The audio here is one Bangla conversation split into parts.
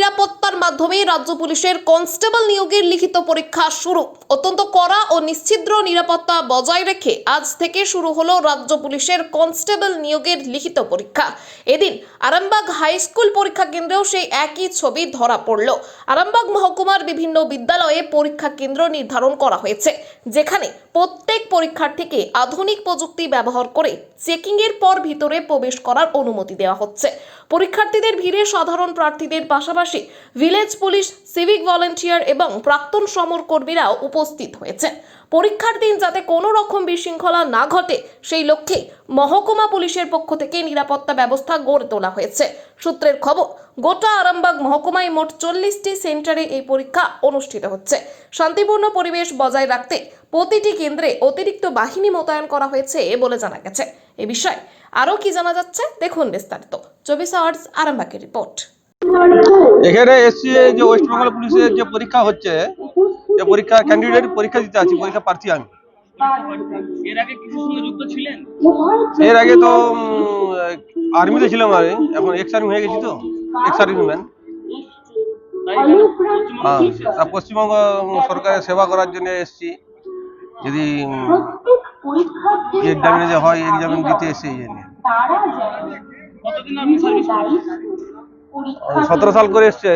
নিরাপত্তার মাধ্যমে রাজ্য পুলিশের কনস্টেবল নিয়োগের লিখিত পরীক্ষা শুরু। অত্যন্ত কড়া ও নিশ্চিদ্র নিরাপত্তা বজায় রেখে আজ থেকে শুরু হলো রাজ্য পুলিশের কনস্টেবল নিয়োগের লিখিত পরীক্ষা। এদিন আরামবাগ হাই স্কুল পরীক্ষা কেন্দ্রেও সেই একই ছবি ধরা পড়ল। আরামবাগ মহকুমার বিভিন্ন বিদ্যালয়ে পরীক্ষা কেন্দ্র নির্ধারণ করা হয়েছে। যেখানে প্রত্যেক পরীক্ষার্থীকে আধুনিক প্রযুক্তি ব্যবহার করে চেকিংয়ের পর ভিতরে প্রবেশ করার অনুমতি দেওয়া হচ্ছে। পরীক্ষার্থীদের ভিড়ে সাধারণ প্রার্থীদের পাশাপাশি ভিলেজ পুলিশ, সিভিক ভলেন্টিয়ার এবং প্রাক্তন সমর কর্মীরাও উপস্থিত হয়েছে। পরীক্ষার দিন যাতে কোনো রকম বিশৃঙ্খলা না ঘটে সেই লক্ষ্যে মহকুমা পুলিশের পক্ষ থেকে নিরাপত্তা ব্যবস্থা গড়ে তোলা হয়েছে। সূত্রের খবর, গোটা আরামবাগ মহকুমায় মোট চল্লিশটি সেন্টারে এই পরীক্ষা অনুষ্ঠিত হচ্ছে। শান্তিপূর্ণ পরিবেশ বজায় রাখতে প্রতিটি কেন্দ্রে অতিরিক্ত বাহিনী মোতায়েন করা হয়েছে বলে জানা গেছে। এ বিষয়ে আরও কি জানা যাচ্ছে, দেখুন বিস্তারিত। চব্বিশ আওয়ার্স আরামবাগের রিপোর্ট। এখানে এসছি যে ওয়েস্ট বেঙ্গল পুলিশের যে পরীক্ষা হচ্ছে, যে পরীক্ষা ক্যান্ডিডেট পরীক্ষা দিতে আছি, পরীক্ষা প্রার্থী আমি। এর আগে কিছুর সঙ্গে যুক্ত ছিলেন এর আগে তো আর্মিতে ছিলাম আমি এখন এক্স আর্মি হয়ে গেছি তো এক্স আর্মি ম্যান পশ্চিমবঙ্গ হ্যাঁ সরকারের সেবা করার জন্য এসছি। যদি এক্সামিনে যে হয় এক্সামিন দিতে এসছি এই জন্য। সতেরো সাল করে এসছে।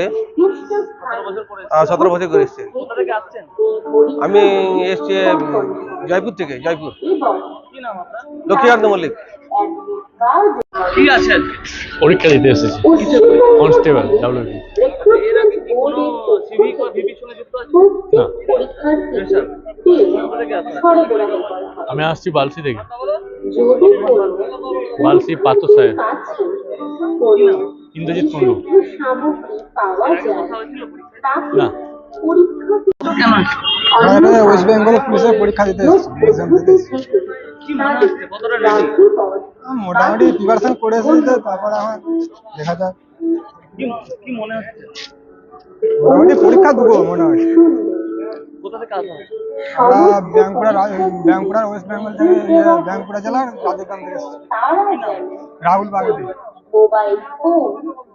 সতেরো বছর পরে সতেরো বছর করে এসছে। আমি এসছি জয়পুর থেকে জয়পুর। কি লক্ষ্মীকান্ত মল্লিক। পরীক্ষা দিতে এসেছি। কনস্টেবল ডাব্লিউপি এর আগে কি কোনো সিভিক বা ভিপির সঙ্গে যুক্ত আছে না। ফ্রেশার কোথা থেকে আসছেন? আমি আসছি বালসি থেকে। বালসি পাথর সাহেব। ইন্দ্রজিৎ না। ওয়েস্ট বেঙ্গল পুলিশের পরীক্ষা দিতে মনে মোটামুটি প্রিপারেশন করে তো তারপরে আমার দেখা যাক। কি কি মনে হচ্ছে? মোটামুটি পরীক্ষা দেবো মোটামুটি কোথা থেকে আসা হয়েছে আমরা ব্যাঙ্কুড়া ব্যাঙ্কুড়া ওয়েস্ট বেঙ্গল থেকে জেলার রাজগ্রাম থেকে রাহুল বাগদি। mobile phone.